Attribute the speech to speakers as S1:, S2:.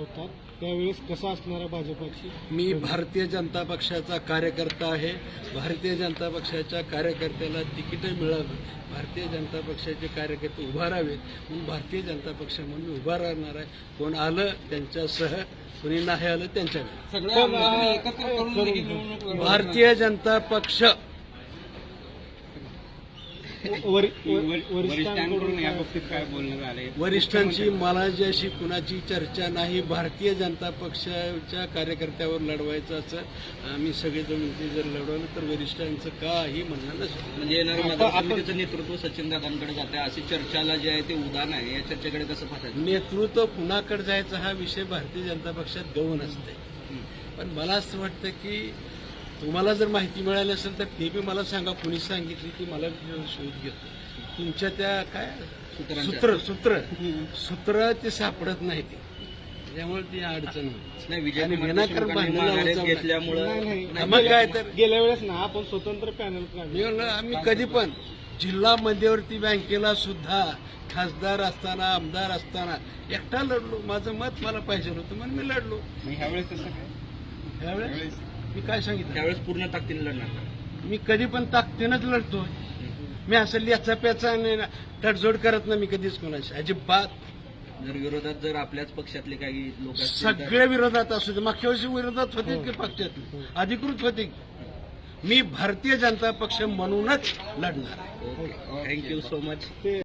S1: होता त्यावेळेस कसा असणार आहे भाजपाची?
S2: मी भारतीय जनता पक्षाचा कार्यकर्ता आहे. भारतीय जनता पक्षाच्या कार्यकर्त्याला तिकीटं मिळावं. भारतीय जनता पक्षाचे कार्यकर्ते उभा राहावेत. म्हणून भारतीय जनता पक्ष म्हणून मी उभा राहणार आहे. कोण आलं त्यांच्यासह कोणी नाही आलं
S3: देखील निवडणूक लढवणार.
S2: भारतीय जनता पक्ष
S3: वरिष्ठांकडून
S1: वरिष्ठांकडून
S3: या बाबतीत काय बोलण्यात आले
S2: वरिष्ठांची मला जी अशी कुणाची चर्चा नाही भारतीय जनता पक्षाच्या कार्यकर्त्यावर लढवायचं असं आम्ही सगळेजण ते जर लढवलं तर वरिष्ठांचं काही म्हणणं नसेल
S3: म्हणजे येणारं समितीचं नेतृत्व सचिन दादांकडे जाते अशी चर्चाला जे आहे ते उदाहरण आहे. या चर्चेकडे कसं पाहताय
S2: नेतृत्व कुणाकडे जायचा हा विषय भारतीय जनता पक्षात गौण असते पण मला असं वाटतं की तुम्हाला जर माहिती मिळाली असेल तर ते बी मला सांगा. कुणी सांगितली की मला शोध घेतो. तुमच्या त्या काय. सूत्र सूत्र. सूत्र ते सापडत नाही ते. त्यामुळे ती अडचण
S3: नाही विजय. घेतल्यामुळं
S2: मग काय तर?
S1: गेल्या वेळेस ना आपण स्वतंत्र पॅनल
S2: आम्ही कधी पण जिल्हा मध्यवर्ती बँकेला सुद्धा खासदार असताना आमदार असताना एकटा लढलो. माझं मत मला पाहिजे होतं म्हणून मी लढलो.
S3: ह्यावेळेस?
S2: मी काय सांगितलं?
S3: त्यावेळेस पूर्ण ताकदीने लढणार.
S2: मी कधी पण ताकदीनच लढतो मी असं लिहाचा प्याचा आणि तडजोड करत नाही मी कधीच कोणाशी. अजिबात.
S3: जर विरोधात जर आपल्याच पक्षातले काही लोक असतील तर
S2: सगळे विरोधात असू दे. मागच्या वर्षी विरोधात होते की पक्षात अधिकृत होते. की मी भारतीय जनता पक्ष म्हणूनच लढणार आहे.
S3: Thank you so much